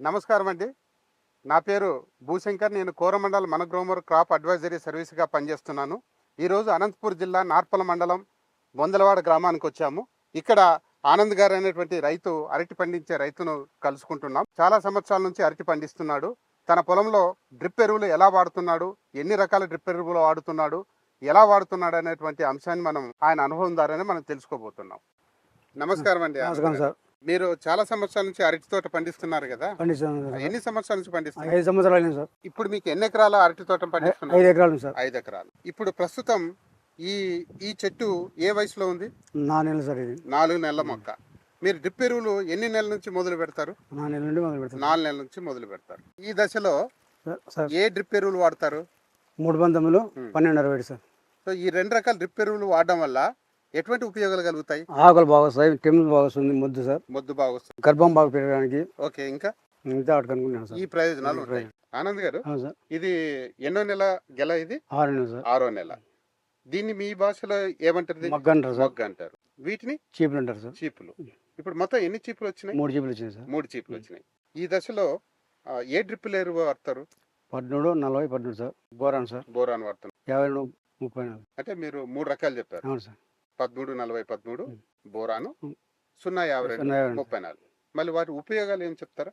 నమస్కారం అండి. నా పేరు భూశంకర్. నేను కోరమండల్ మన గ్రోమర్ క్రాప్ అడ్వైజరీ సర్వీస్గా పనిచేస్తున్నాను. ఈరోజు అనంతపూర్ జిల్లా నార్పల మండలం బొందలవాడ గ్రామానికి వచ్చాము. ఇక్కడ ఆనంద్ గారు అనేటువంటి రైతు అరటి పండించే రైతును కలుసుకుంటున్నాం. చాలా సంవత్సరాల నుంచి అరటి పండిస్తున్నాడు. తన పొలంలో డ్రిప్ ఎరువులు ఎలా వాడుతున్నాడు? ఎన్ని రకాల డ్రిప్ ఎరువులు వాడుతున్నాడు? ఎలా వాడుతున్నాడు అనేటువంటి అంశాన్ని మనం ఆయన అనుభవం ద్వారానే మనం తెలుసుకోబోతున్నాం. నమస్కారం అండి. నమస్కారం. సార్. మీరు చాలా సంవత్సరాల నుంచి అరటి తోట పండిస్తున్నారు కదా. ఎన్ని సంవత్సరాల నుంచి పండిస్తున్నారు? ఐదు సంవత్సరాలు అయింది సార్. ఇప్పుడు మీకు ఎన్ని ఎకరాల అరటి తోట పండిస్తున్నారు? ఐదు ఎకరాలు సార్. ఐదు ఎకరాలు. ఇప్పుడు ప్రస్తుతం ఈ ఈ చెట్టు ఏ వయసులో ఉంది? నా నెలలు సార్ ఇది. నాలుగు నెలల మొక్క. మీరు డ్రిప్ ఎరువులు ఎన్ని నెలల నుంచి మొదలు పెడతారు? నా నెల నుండి మొదలు పెడతాను. నాలుగు నెలల నుంచి మొదలు పెడతారు. ఈ దశలో సార్ ఏ డ్రిప్ ఎరువులు వాడతారు? మూడు ఉమ్. పన్నెండు అరవై సార్. సో ఈ రెండు రకాల డ్రిప్ ఎరువులు వాడడం వల్ల ఎటువంటి ఉపయోగాలు కలుగుతాయి? ఆకులు బాగా వస్తాయి టెంపుల్ బాగా వస్తుంది ముద్దు సార్. మొద్దు బాగా వస్తుంది. గర్భం బాగా పెరగడానికి. ఓకే ఇంకా? మిగతా వాటికి అనుకుంటున్నాను సార్. ఈ ప్రయోజనాలు ఉంటాయి. ఆనంద్ గారు ఇది ఎన్నో నెల గెల ఇది? ఆరు నెలలు సార్. ఆరో నెల. దీన్ని మీ భాషలో ఏమంటారు? మగ్గ అంటారు మొగ్గ అంటారు వీటిని? చీపులు అంటారు సార్. చీపులు. ఇప్పుడు మొత్తం ఎన్ని చీపులు వచ్చినాయి? మూడు చీపులు వచ్చినాయి సార్. మూడు చీపులు వచ్చినాయి. ఈ దశలో ఏ డ్రిప్ లేరు వాడతారు? పద్మూడు నలభై పద్మూడు సార్. Boron sir. బోరాన్ వాడుతున్నారు యాభై ముప్పై నాలుగు. అంటే మీరు మూడు రకాలు చెప్పారు. అవును సార్. పదమూడు నలభై పదమూడు. బోరాను. సున్నా యాభై రెండు. ముప్పై నాలుగు. మళ్ళీ వాటి ఉపయోగాలు ఏం చెప్తారా?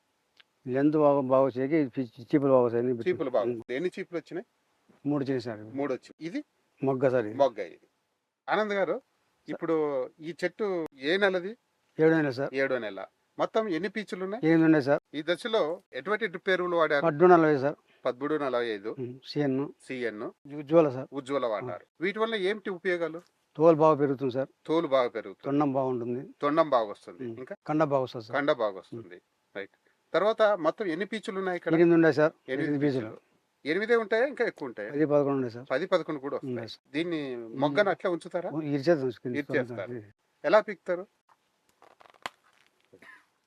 లెంత్ బాగా బాగా చీపులు బాగా చీపులు బాగా. ఎన్ని చీపులు వచ్చినాయి? మూడు సార్ మూడు వచ్చి ఇది? మొగ్గ సార్. మొగ్గ ఇది. ఆనంద్ గారు ఇప్పుడు ఈ చెట్టు ఏ నెలది? ఏడు నెలలు సార్. ఏడో నెల. మొత్తం ఎన్ని పీచులు ఉన్నాయి ఎనిమిది ఉన్నాయి సార్. ఈ దశలో ఎటువంటి డ్రిప్ ఎరువులు వాడారు? పద్మూడు నలభై సార్. పదమూడు నలభై ఐదు. CN CN Ujjwala sir. Ujjwala వాడారు. వీటి వల్ల ఏమిటి ఉపయోగాలు? తోలు బాగా పెరుగుతుంది సార్. తోలు బాగా పెరుగుతుంది. తొండం బాగుంటుంది. తొండం బాగా వస్తుంది. ఇంకా? కండ బాగా వస్తుంది కండ బాగా వస్తుంది. రైట్. తర్వాత మొత్తం ఎన్ని పీచులు ఉన్నాయి ఇక్కడ? ఎనిమిది ఉన్నాయి సార్. ఎనిమిది పీసులు ఎనిమిదే ఉంటాయా ఇంకా ఎక్కువ ఉంటాయా? పది పదకొండు ఉన్నాయి సార్. పది పదకొండు కూడా వస్తాయి. దీన్ని మొగ్గను అట్లా ఉంచుతారా? ఇరిచేస్తారు. ఎలా పీకుతారు?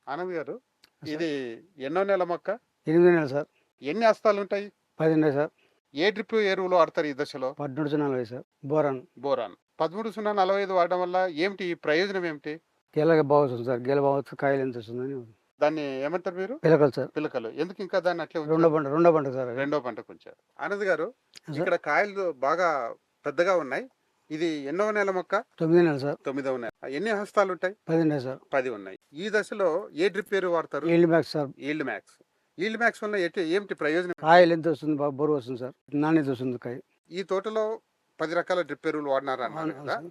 ఆనంద్ గారు ఇది ఎన్నో నెల మొక్క? ఎనిమిది నెలలు సార్. ఎన్ని హస్తాలు ఉంటాయి? పది ఉన్నాయి సార్. ఏ డ్రిప్ ఎరువులు వాడతారు ఈ దశలో? పద్మూడు నలభై సార్. బోరాన్. బోరాన్. పదమూడు సున్నా నలభై ఐదు వాడడం వల్ల ఏమిటి? ప్రయోజనం ఏమిటి? గెలగ బాగా వస్తుంది సార్. గెల బాగా వస్తుంది కాయలు ఎంత వస్తుందని దాన్ని ఏమంటారు మీరు? పిలకలు సార్. పిలకలు. ఎందుకు ఇంకా దాన్ని అట్లే ఉంచారు? రెండో పంట రెండో పంట సార్ రెండో పంటకు ఉంచారు ఆనంద్ గారు సార్. ఇక్కడ కాయలు బాగా పెద్దగా ఉన్నాయి. ఇది ఎన్నో నెల మొక్క? తొమ్మిది నెలలు సార్. తొమ్మిదవ నెల. ఎన్ని హస్తాలు ఉంటాయి? పది ఉన్నాయి సార్. పది ఉన్నాయి. ఈ దశలో ఏ డ్రిప్ ఎరువు వాడతారు? Yield bag sir. Yield max. Yield max వల్ల ఎటు- ఏమిటి ప్రయోజనం? కాయలు ఎంత వస్తుంది బాగా బరువు వస్తుంది సార్. నాణ్యత వస్తుంది కాయ. ఈ తోటలో పది రకాల డ్రిప్ ఎరువులు వాడినారు అన్నారు కదా.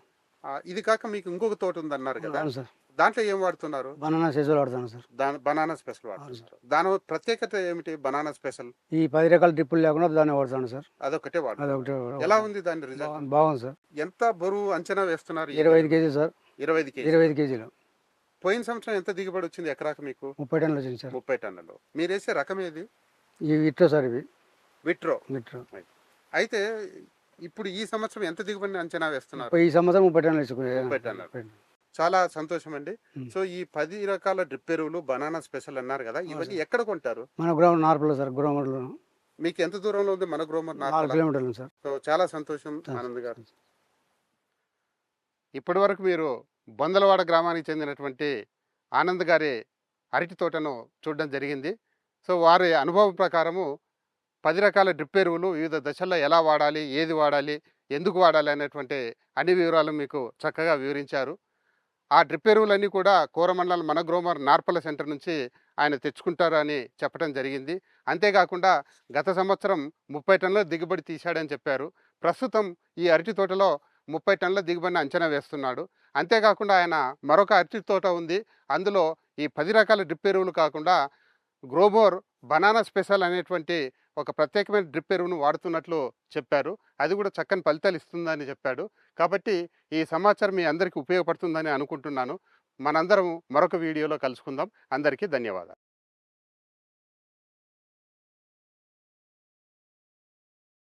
ఇది కాక మీకు ఇంకొక తోట ఉంది అన్నారు కదా దాంట్లో ఏం వాడుతున్నారు? బనానా సీజన్ వాడతాను సార్. దాని బనానా స్పెషల్ వాడుతున్నారు దాని ప్రత్యేకత ఏమిటి? Banana special? ఈ పది రకాల డ్రిప్పులు లేకుండా దాన్ని వాడతాను సార్. అదొకటే వాడు ఎలా ఉంది దాని రిజల్ట్ బాగుంది- సార్. ఎంత బరువు అంచనా వేస్తున్నారు ఈ ఇరవై ఐదు కేజీ సార్. ఇరవై ఐదు కేజీ ఇరవై ఐదు కేజీలు. పోయిన సంవత్సరం ఎంత దిగుబడి వచ్చింది ఎకరాకు మీకు? ముప్పై టన్నులు వచ్చింది సార్. ముప్పై టన్నులు. మీరు వేసే రకం ఏది? ఇవి ఇట్లా సార్ ఇవి. విట్రో. ఇట్లా అయితే ఇప్పుడు ఈ సంవత్సరం ఎంత దిగుబడిని అంచనా వేస్తున్నారు? ఈ సంవత్సరం ముప్పై టన్నులు. చాలా సంతోషం అండి. సో ఈ పది రకాల డ్రిప్ ఎరువులు బనానా స్పెషల్ అన్నారు కదా ఇవన్నీ ఎక్కడ కొంటారు? మన గ్రౌండ్ నార్పల్లో సార్ గ్రౌండ్లో. మీకు ఎంత దూరంలో ఉంది మన గ్రోమర్ నాలుగు కిలోమీటర్లు సార్. సో చాలా సంతోషం ఆనంద్ గారు. ఇప్పటి వరకు మీరు బొందలవాడ గ్రామానికి చెందినటువంటి ఆనంద్ గారి అరటి తోటను చూడడం జరిగింది. సో వారి అనుభవం ప్రకారము పది రకాల డ్రిప్ ఎరువులు వివిధ దశల్లో ఎలా వాడాలి ఏది వాడాలి ఎందుకు వాడాలి అనేటువంటి అన్ని వివరాలు మీకు చక్కగా వివరించారు. ఆ డ్రిప్ ఎరువులన్నీ కూడా కోరమండల మన గ్రోమర్ నార్పల సెంటర్ నుంచి ఆయన తెచ్చుకుంటారు అని చెప్పడం జరిగింది. అంతేకాకుండా గత సంవత్సరం ముప్పై టన్నుల దిగుబడి తీశాడని చెప్పారు. ప్రస్తుతం ఈ అరటి తోటలో ముప్పై టన్నుల దిగుబడిని అంచనా వేస్తున్నాడు. అంతేకాకుండా ఆయన మరొక అరటి తోట ఉంది. అందులో ఈ పది రకాల డ్రిప్ ఎరువులు కాకుండా గ్రోమోర్ బనానా స్పెషల్ అనేటువంటి ఒక ప్రత్యేకమైన డ్రిప్ ఎరువును వాడుతున్నట్లు చెప్పారు. అది కూడా చక్కని ఫలితాలు ఇస్తుందని చెప్పాడు. కాబట్టి ఈ సమాచారం మీ అందరికీ ఉపయోగపడుతుందని అనుకుంటున్నాను. మనందరం మరొక వీడియోలో కలుసుకుందాం. అందరికీ ధన్యవాదాలు.